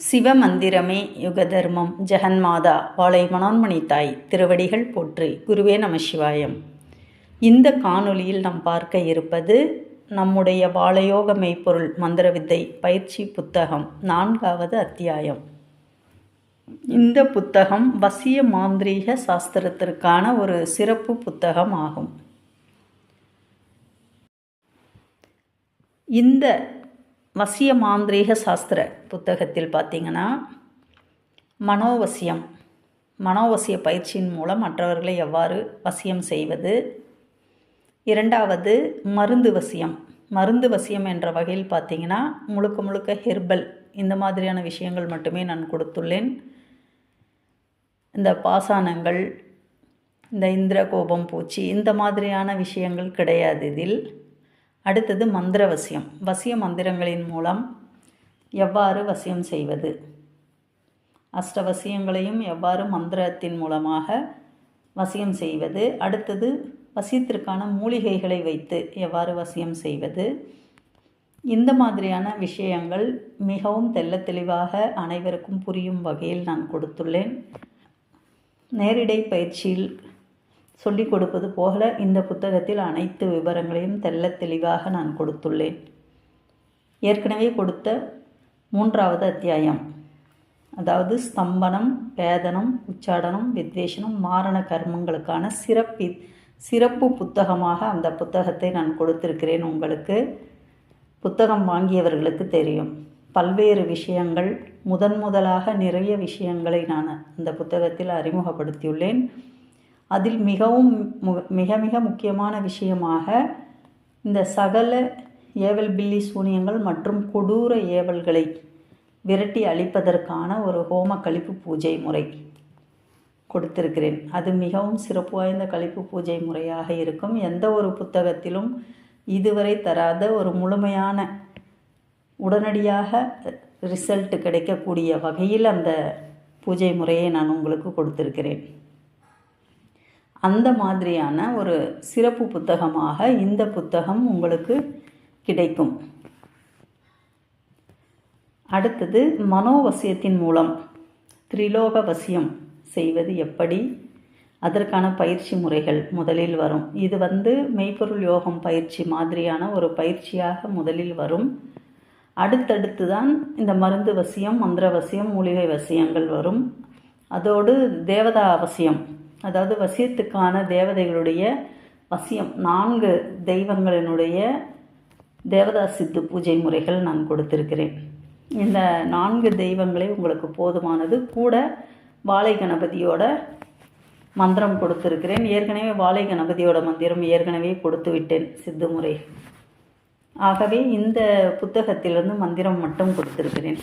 சிவமந்திரமே யுகதர்மம். ஜெகன்மாதா வாழை மனோன்மணி தாய் திருவடிகள் போற்றி. குருவே நம சிவாயம். இந்த காணொளியில் நாம் பார்க்க இருப்பது நம்முடைய வாழையோக மெய்ப்பொருள் மந்திரவித்தை பயிற்சி புத்தகம் நான்காவது அத்தியாயம். இந்த புத்தகம் வசிய மாந்திரீக சாஸ்திரத்திற்கான ஒரு சிறப்பு புத்தகம் ஆகும். இந்த வசிய மாந்திரீக சாஸ்திர புத்தகத்தில் பார்த்திங்கன்னா மனோவசியம் மனோவசிய பயிற்சியின் மூலம் மற்றவர்களை எவ்வாறு வசியம் செய்வது? இரண்டாவது மருந்து வசியம். மருந்து வசியம் என்ற வகையில் பார்த்திங்கன்னா முழுக்க முழுக்க ஹெர்பல் இந்த மாதிரியான விஷயங்கள் மட்டுமே நான் கொடுத்துள்ளேன். இந்த பாசானங்கள் இந்த இந்திர கோபம் பூச்சி இந்த மாதிரியான விஷயங்கள் கிடையாது இதில். அடுத்தது மந்திர வசியம் வசிய மந்திரங்களின் மூலம் எவ்வாறு வசியம் செய்வது? அஷ்டவசியங்களையும் எவ்வாறு மந்திரத்தின் மூலமாக வசியம் செய்வது? அடுத்தது வசியத்திற்கான மூலிகைகளை வைத்து எவ்வாறு வசியம் செய்வது? இந்த மாதிரியான விஷயங்கள் மிகவும் தெல்ல தெளிவாக அனைவருக்கும் புரியும் வகையில் நான் கொடுத்துள்ளேன். நேரிடை பயிற்சியில் சொல்லிக் கொடுப்பது போல இந்த புத்தகத்தில் அனைத்து விவரங்களையும் தெல்ல தெளிவாக நான் கொடுத்துள்ளேன். ஏற்கனவே கொடுத்த மூன்றாவது அத்தியாயம். அதாவது ஸ்தம்பனம் பேதனம் உச்சாடனம் வித்வேஷனம் மாரண கர்மங்களுக்கான சிறப்பி சிறப்பு புத்தகமாக அந்த புத்தகத்தை நான் கொடுத்திருக்கிறேன் உங்களுக்கு. புத்தகம் வாங்கியவர்களுக்கு தெரியும். பல்வேறு விஷயங்கள் முதன் முதலாக நிறைய விஷயங்களை நான் அந்த புத்தகத்தில் அறிமுகப்படுத்தியுள்ளேன். அதில் மிகவும் மிக மிக முக்கியமான விஷயமாக இந்த சகல ஏவல் பில்லி சூனியங்கள் மற்றும் கொடூர ஏவல்களை விரட்டி அளிப்பதற்கான ஒரு ஹோம கழிப்பு பூஜை முறை கொடுத்திருக்கிறேன். அது மிகவும் சிறப்பு வாய்ந்த கழிப்பு பூஜை முறையாக இருக்கும். எந்த ஒரு புத்தகத்திலும் இதுவரை தராத ஒரு முழுமையான உடனடியாக ரிசல்ட் கிடைக்கக்கூடிய வகையில் அந்த பூஜை முறையை நான் உங்களுக்கு கொடுத்திருக்கிறேன். அந்த மாதிரியான ஒரு சிறப்பு புத்தகமாக இந்த புத்தகம் உங்களுக்கு கிடைக்கும். அடுத்தது மனோவசியத்தின் மூலம் திரிலோக வசியம் செய்வது எப்படி? அதற்கான பயிற்சி முறைகள் முதலில் வரும். இது வந்து மெய்ப்பொருள் யோகம் பயிற்சி மாதிரியான ஒரு பயிற்சியாக முதலில் வரும். அடுத்தடுத்து தான் இந்த மருந்து வசியம் மந்திர வசியம் மூலிகை வசியங்கள் வரும். அதோடு தேவதா அவசியம் அதாவது வசியத்துக்கான தேவதைகளுடைய வசியம். நான்கு தெய்வங்களினுடைய தேவதா சித்து பூஜை முறைகள் நான் கொடுத்திருக்கிறேன். இந்த நான்கு தெய்வங்களே உங்களுக்கு போதுமானது. கூட வாழை கணபதியோட மந்திரம் கொடுத்துருக்கிறேன். ஏற்கனவே வாழை கணபதியோட மந்திரம் ஏற்கனவே கொடுத்து விட்டேன் சித்து முறை. ஆகவே இந்த புத்தகத்திலிருந்து மந்திரம் மட்டும் கொடுத்துருக்கிறேன்.